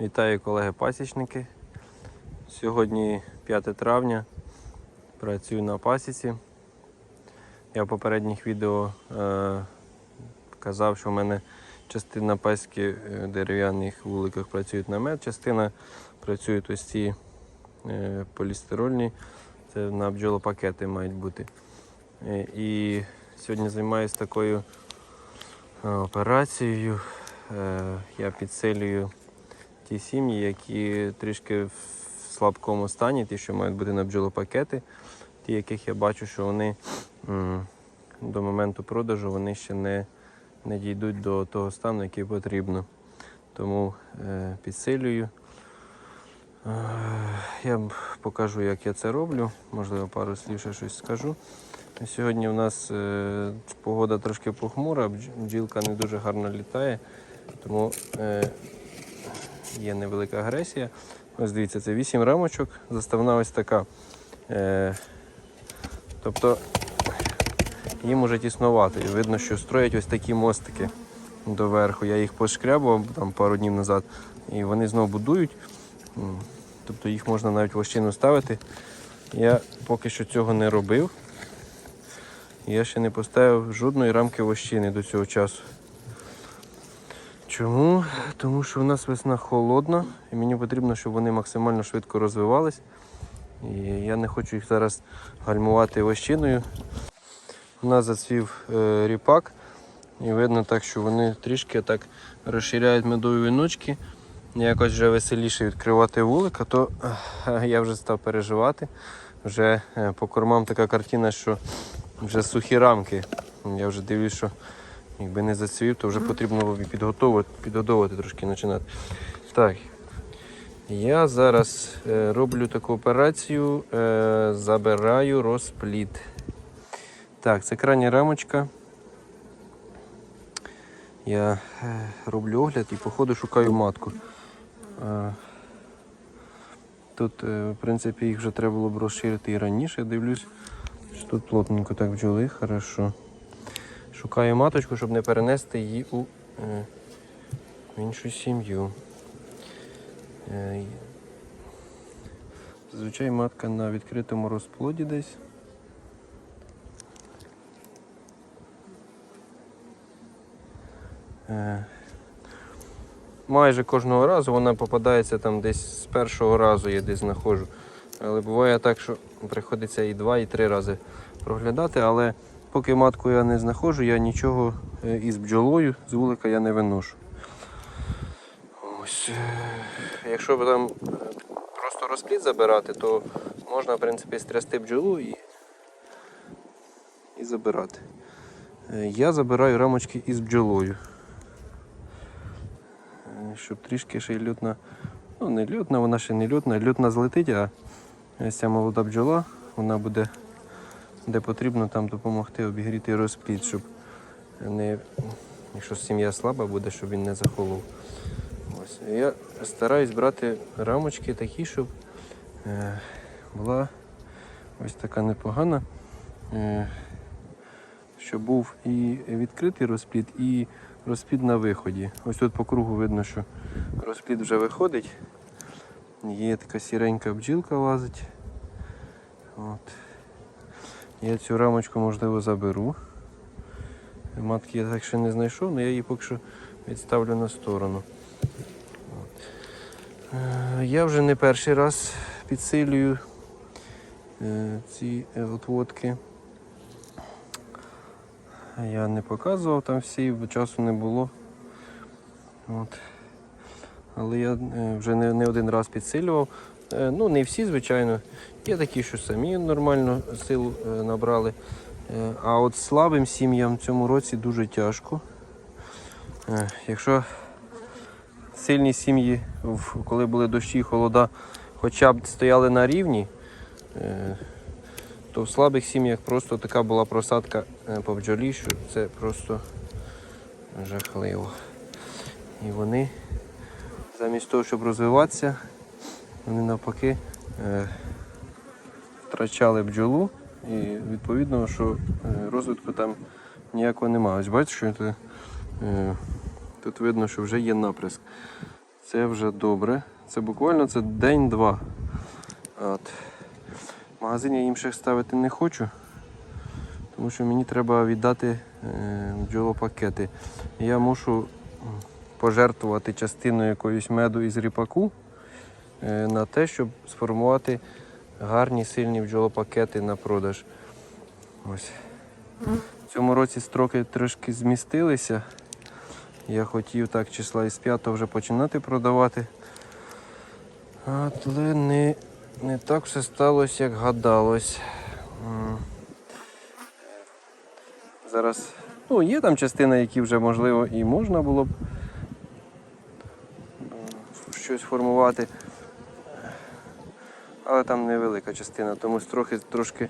Вітаю колеги-пасічники. Сьогодні 5 травня. Працюю на пасіці. Я в попередніх відео е, казав, що в мене частина паськи е, дерев'яних вуликах працюють на мед, частина працюють ось ці е, полістирольні, це на бджолопакети мають бути. Е, і сьогодні займаюся такою е, операцією. Е, я підсилюю ті сім'ї, які трішки в слабкому стані, ті, що мають бути на бджолопакети, ті, яких я бачу, що вони до моменту продажу вони ще не, не дійдуть до того стану, який потрібно. Тому е, підсилюю. Е, я покажу, як я це роблю. Можливо, пару слів ще щось скажу. Сьогодні у нас е, погода трошки похмура, бджілка не дуже гарно літає, тому е, є невелика агресія. Ось дивіться, це 8 рамочок, заставна ось така. Е, тобто їм уже тіснувати. Видно, що строять ось такі мостики доверху. Я їх пошкрябував там пару днів назад, і вони знову будують. Тобто їх можна навіть в лощину ставити. Я поки що цього не робив. Я ще не поставив жодної рамки вощини до цього часу. Чому? Тому що в нас весна холодна, і мені потрібно, щоб вони максимально швидко розвивались. І я не хочу їх зараз гальмувати вощиною. У нас зацвів е, ріпак, і видно так, що вони трішки так розширяють медові віночки. Якось вже веселіше відкривати вулика, то е, я вже став переживати. Вже е, по кормам така картина, що вже сухі рамки. Я вже дивлюсь, що якби не зацвів, то вже потрібно було підготовувати, підгодовувати трошки починати. Так. Я зараз е, роблю таку операцію, е, забираю розплід. Так, це крайня рамочка. Я е, роблю огляд і по ходу шукаю матку. Е, Тут, е, в принципі, їх вже треба було б розширити і раніше. Я Дивлюсь, що тут плотненько так бджоли, хорошо. Шукаю маточку, щоб не перенести її у е, іншу сім'ю. Е, Зазвичай матка на відкритому розплоді десь. Е, Майже кожного разу вона попадається там десь з першого разу я десь знаходжу. Але буває так, що приходиться і два, і три рази проглядати, але поки матку я не знаходжу, я нічого е, із бджолою з вулика я не виношу. Ось. е, Якщо б там е, просто розплід забирати, то можна, в принципі, стрясти бджолу і, і забирати. Я забираю рамочки із бджолою. Щоб трішки ще й льотна, ну не льотна, вона ще не льотна, льотна злетить, а ця молода бджола, вона буде де потрібно там допомогти обігріти розплід, щоб не, якщо сім'я слаба буде, щоб він не захолов. Ось. Я стараюсь брати рамочки такі, щоб е, була ось така непогана, е, щоб був і відкритий розплід, і розплід на виході. Ось тут по кругу видно, що розплід вже виходить. Є така сіренька бджілка лазить. От. Я цю рамочку можливо заберу. Матки я так ще не знайшов, але я її поки що відставлю на сторону. Е, Я вже не перший раз підсилюю е, ці е, отводки. Я не показував там всі, бо часу не було. От. Але я вже не, не один раз підсилював. Е, Ну, не всі, звичайно. Є такі, що самі нормально силу е, набрали. Е, А от слабим сім'ям в цьому році дуже тяжко. Якщо сильні сім'ї, коли були дощі і холода, хоча б стояли на рівні, то в слабих сім'ях просто така була просадка по бджолі, що це просто жахливо. І вони замість того, щоб розвиватися, вони навпаки е, втрачали бджолу і відповідно, що е, розвитку там ніякого немає. Ось бачите, що це, е, тут видно, що вже є наприск. Це вже добре. Це буквально це день-два. От. В магазині я їм ще ставити не хочу, тому що мені треба віддати е, бджолопакети. Я мушу пожертвувати частиною якоюсь меду із ріпаку на те, щоб сформувати гарні сильні бджолопакети на продаж. Ось. В цьому році строки трошки змістилися. Я хотів так числа із 5 вже починати продавати. Але не, не так все сталося, як гадалось. Зараз ну, є там частина, які вже можливо і можна було б щось формувати. Але там невелика частина, тому трохи трошки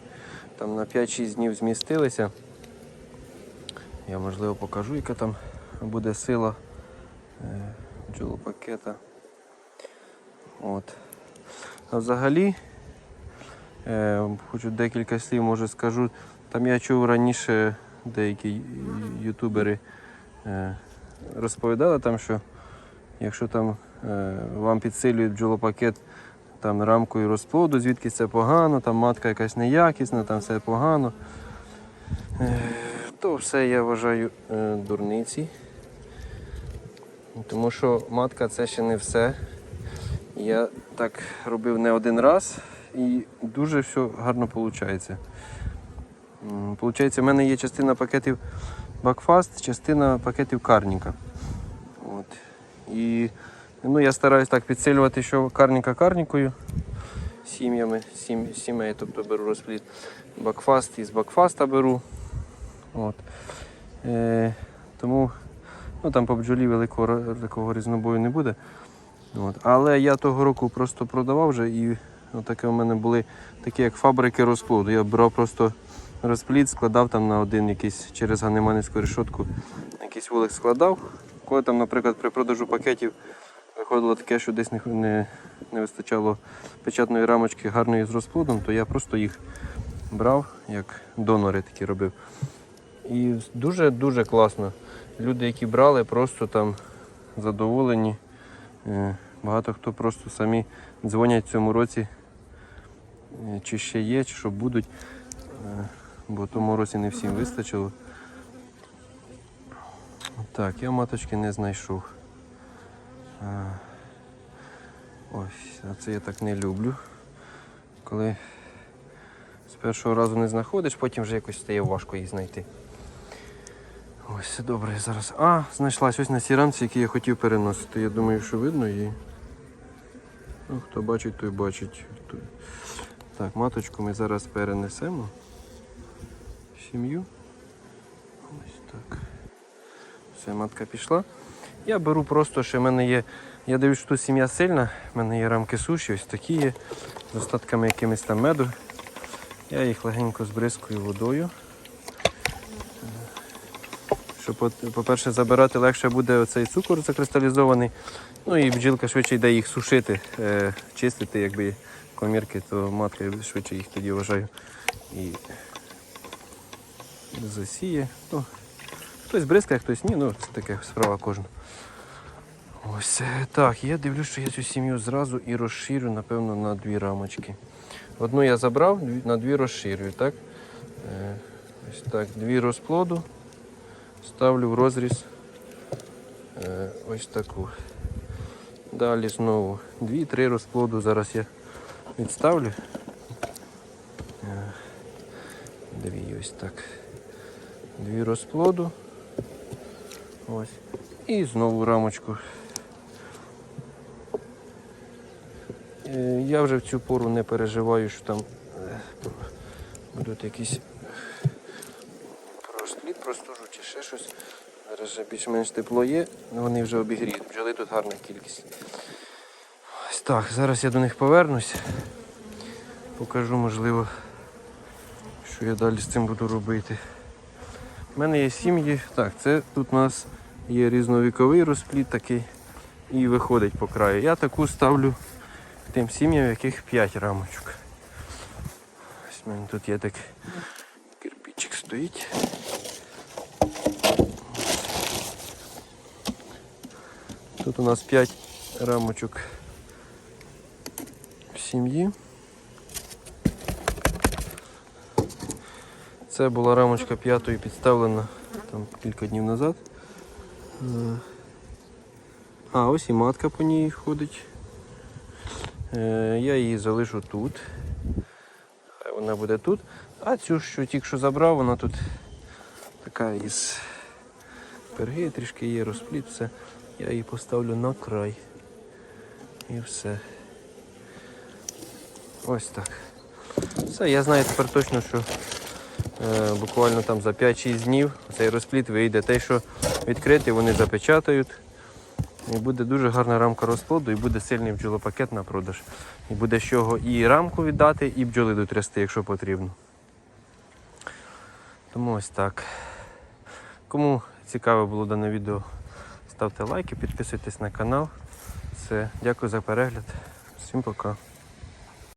там на 5-6 днів змістилися. Я можливо покажу, яка там буде сила е, бджолопакета. От. А взагалі, е, хочу декілька слів, може скажу. Там я чув раніше деякі ютубери е, розповідали там, що якщо там е, вам підсилюють бджолопакет там рамкою розплоду, звідки це погано, там матка якась неякісна, там все погано. То все я вважаю е, дурниці. Тому що матка це ще не все. Я так робив не один раз і дуже все гарно виходить. Получається, в мене є частина пакетів Бакфаст, частина пакетів Карніка. От. І ну, я стараюсь так підсилювати, що карніка карнікою сім'ями, сім, сімей, тобто беру розплід Бакфаст із Бакфаста беру. От. Е, тому ну, там по бджолі великого, такого різнобою не буде. От. Але я того року просто продавав вже і таке у мене були такі як фабрики розплоду. Я брав просто розплід, складав там на один якийсь через ганеманівську решетку, якийсь вулик складав. Коли там, наприклад, при продажу пакетів виходило таке, що десь не, не, не вистачало печатної рамочки гарної з розплодом, то я просто їх брав, як донори такі робив. І дуже-дуже класно. Люди, які брали, просто там задоволені. Е, Багато хто просто самі дзвонять в цьому році, е, чи ще є, чи що будуть. Е, Бо в тому році не всім вистачило. Так, я маточки не знайшов. Ось, а це я так не люблю. Коли з першого разу не знаходиш, потім вже якось стає важко їх знайти. Ось, добре, зараз. А, знайшлась ось на цій рамці, які я хотів переносити. Я думаю, що видно її. Ну, хто бачить, той бачить. Так, маточку ми зараз перенесемо. Сім'ю. Ось так. Все, матка пішла. Я беру просто, що в мене є. Я дивлюсь, що тут сім'я сильна. В мене є рамки суші, ось такі є, з остатками якимось там меду. Я їх легенько збризкую водою. Щоб, по-перше, забирати легше буде оцей цукор закристалізований. Ну і бджілка швидше йде їх сушити, е, чистити, якби комірки, то матка швидше їх тоді вважаю. І засіє. Ну, хтось бризкає, хтось ні, ну це таке справа кожна. Ось е, так, я дивлюсь, що я цю сім'ю зразу і розширю, напевно, на дві рамочки. Одну я забрав, на дві розширюю, так? Е, Ось так, дві розплоду. Ставлю в розріз е, ось таку. Далі знову дві-три розплоду. Зараз я відставлю. Дві ось так. Дві розплоду. Ось. І знову рамочку. Е, Я вже в цю пору не переживаю, що там е, будуть якісь розплід простужу чи ще щось. Зараз вже більш-менш тепло є, але вони вже обігріють. Бджоли тут гарна кількість. Ось так, зараз я до них повернусь. Покажу, можливо, що я далі з цим буду робити. У мене є сім'ї. Так, це тут у нас є різновіковий розплід такий і виходить по краю. Я таку ставлю тим сім'ям, в яких 5 рамочок. Ось мене тут є так кирпичик стоїть. Тут у нас 5 рамочок в сім'ї. Це була рамочка п'ятої підставлена там кілька днів назад. А, ось і матка по ній ходить. Е, Я її залишу тут. Вона буде тут. А цю, що тільки що забрав, вона тут така із перги, трішки є розпліт, все. Я її поставлю на край. І все. Ось так. Все, я знаю тепер точно, що е, буквально там за 5-6 днів цей розпліт вийде. Те, що відкритий, вони запечатають. І буде дуже гарна рамка розплоду, і буде сильний бджолопакет на продаж. І буде з чого і рамку віддати, і бджоли дотрясти, якщо потрібно. Тому ось так. Кому цікаве було дане відео, ставте лайки, підписуйтесь на канал. Все, дякую за перегляд. Всім пока.